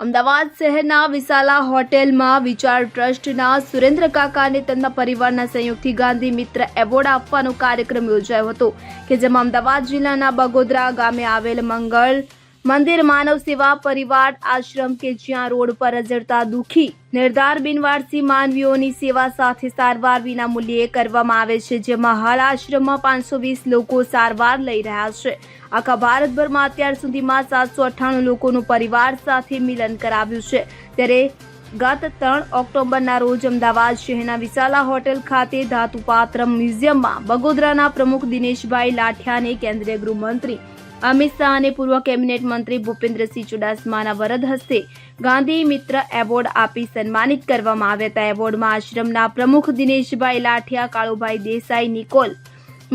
અમદાવાદ શહેરના વિશાલા હોટેલમાં વિચાર ટ્રસ્ટના સુરેન્દ્ર કાકા અને તેમના પરિવારના સંયુક્તથી ગાંધી મિત્ર એવોર્ડ આપવાનો કાર્યક્રમ યોજાયો હતો, કે જેમાં અમદાવાદ જિલ્લાના બગોદરા ગામે આવેલ મંગળ મંદિર માનવ સેવા પરિવાર આશ્રમ કે જ્યાં રોડ પર રઝળતા દુઃખી, નિર્ધાર બિનવારસી માનવીઓની સેવા સાથે સારવાર વિના મૂલ્યે કરવામાં આવે છે, જેમાં હાલ આશ્રમમાં પાંચસો વીસ લોકો સારવાર લઈ રહ્યા છે. આખા ભારતભરમાં અત્યાર સુધીમાં સાતસો અઠ્ઠાણું લોકોનું પરિવાર સાથે મિલન કરાવ્યું છે. ત્યારે ગત ત્રણ ઓક્ટોબરના રોજ અમદાવાદ શહેરના વિશાલા હોટેલ ખાતે ધાતુપાત્ર મ્યુઝિયમમાં બગોદરાના પ્રમુખ દિનેશભાઈ લાઠિયાને કેન્દ્રીય ગૃહમંત્રી અમિત શાહ અને પૂર્વ કેબિનેટ મંત્રી ભૂપેન્દ્રસિંહ ચુડાસમાના વરદ હસ્તે ગાંધી મિત્ર એવોર્ડ આપી સન્માનિત કરવામાં આવ્યા હતા. એવોર્ડમાં આશ્રમના પ્રમુખ દિનેશભાઈ લાઠિયા, કાળુભાઈ દેસાઈ, નિકોલ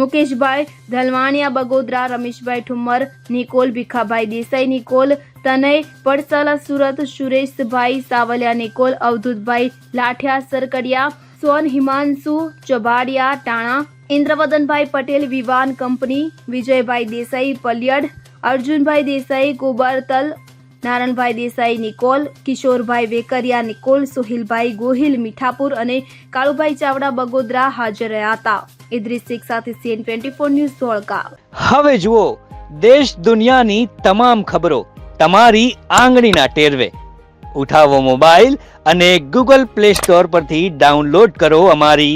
મુકેશભાઈ ધલવાણિયા, બગોદરા રમેશભાઈ ઠુમ્મર, નિકોલ ભીખાભાઈ દેસાઈ, નિકોલ તનય, પડસાલા સુરત, સુરેશભાઈ સાવલિયા, નિકોલ અવધૂતભાઈ લાઠિયા, સરકડિયા, સોન હિમાંશુ, ચબાડિયા, ટાણા ઇન્દ્રવદનભાઈ પટેલ વિવાન કંપની, વિજયભાઈ દેસાઈ પલિયડ, અર્જુનભાઈ દેસાઈ ગોબરતલ, નારણભાઈ દેસાઈ નિકોલ, કિશોરભાઈ વેકરિયા નિકોલ, સુહિલભાઈ ગોહિલ મીઠાપુર અને કાળુભાઈ ચાવડા બગોદરા હાજર રહ્યા હતા. ઇદ્રિસ શેખ સાથે CN twenty four news Dholka. હવે જુઓ, દેશ દુનિયાની તમામ ખબરો તમારી આંગળીના ટેરવે. ઉઠાવો મોબાઈલ અને ગૂગલ પ્લે સ્ટોર પરથી ડાઉનલોડ કરો અમારી